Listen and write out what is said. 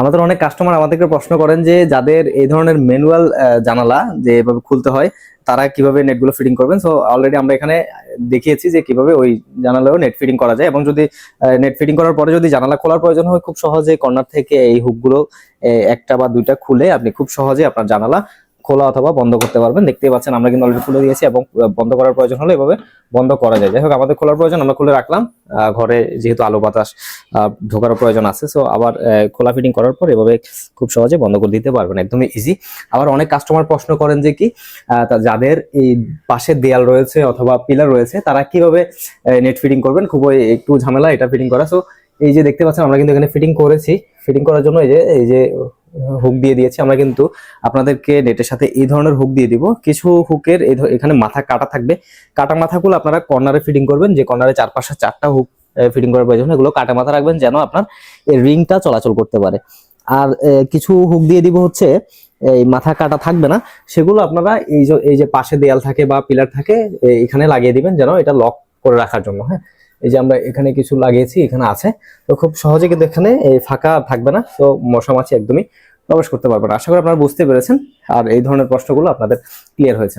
আমাদের অনেক কাস্টমার আমাদেরকে প্রশ্ন করেন যে যাদের এই ধরনের ম্যানুয়াল জানালা যে এভাবে খুলতে হয়, তারা কীভাবে নেটগুলো ফিটিং করবেন? সো অলরেডি আমরা এখানে দেখিয়েছি যে কীভাবে ওই জানালাও নেট ফিটিং করা যায় এবং যদি নেট ফিটিং করার পরে যদি জানালা খোলার প্রয়োজন হয়, খুব সহজে কর্নার থেকে এই হুকগুলো একটা বা দুইটা খুলে আপনি খুব সহজে আপনার জানালা খোলা অথবা বন্ধ করতে পারবেন। দেখতেই পাচ্ছেন আমরা কিন্তু অলরেডি খুলে দিয়েছি এবং বন্ধ করার প্রয়োজন হলে এভাবে বন্ধ করা যায়। যাই হোক, আমাদের খোলার প্রয়োজন আমরা খুলে রাখলাম। ঘরে যেহেতু আলো বাতাস ঢোকার প্রয়োজন আছে সো আবার খোলা ফিটিং করার পর এভাবে খুব সহজে বন্ধ করে দিতে পারবেন একদমই ইজি আবার অনেক কাস্টমার প্রশ্ন করেন যে কি যাদের এই পাশে দেয়াল রয়েছে অথবা পিলার রয়েছে, তারা কীভাবে নেট ফিটিং করবেন? খুবই একটু ঝামেলা এটা ফিটিং করা। সো এই যে দেখতে পাচ্ছেন, আমরা কিন্তু এখানে ফিটিং করেছি। ফিটিং করার জন্য এই যে এই যে হুক দিয়ে দিয়েছি। আমরা কিন্তু আপনাদেরকে নেটের সাথে এই ধরনের হুক দিয়ে দিব। কিছু হুকের এখানে মাথা কাটা থাকবে। কাটা মাথাগুলো আপনারা কর্নারে ফিটিং করবেন। যে কর্নারে চার পাশে চারটা হুক ফিটিং করার প্রয়োজন এগুলো কাটা মাথা রাখবেন যেন আপনার এই রিংটা চলাচল করতে পারে। আর কিছু হুক দিয়ে দিব হচ্ছে এই মাথা কাটা থাকবে না। সেগুলো আপনারা এই যে এই যে পাশে দেয়াল থাকে বা পিলার থাকে এখানে লাগিয়ে দিবেন যেন এটা লক করে রাখার জন্য। হ্যাঁ? এই যে আমরা এখানে কিছু লাগিয়েছি, এখানে আছে। তো খুব সহজে কিন্তু এখানে এই ফাঁকা থাকবে না। তো মশা মাছি একদমই প্রবেশ করতে পারবে না। আশা করি আপনারা বুঝতে পেরেছেন। আর এই ধরনের প্রশ্নগুলো আপনাদের ক্লিয়ার হয়েছে।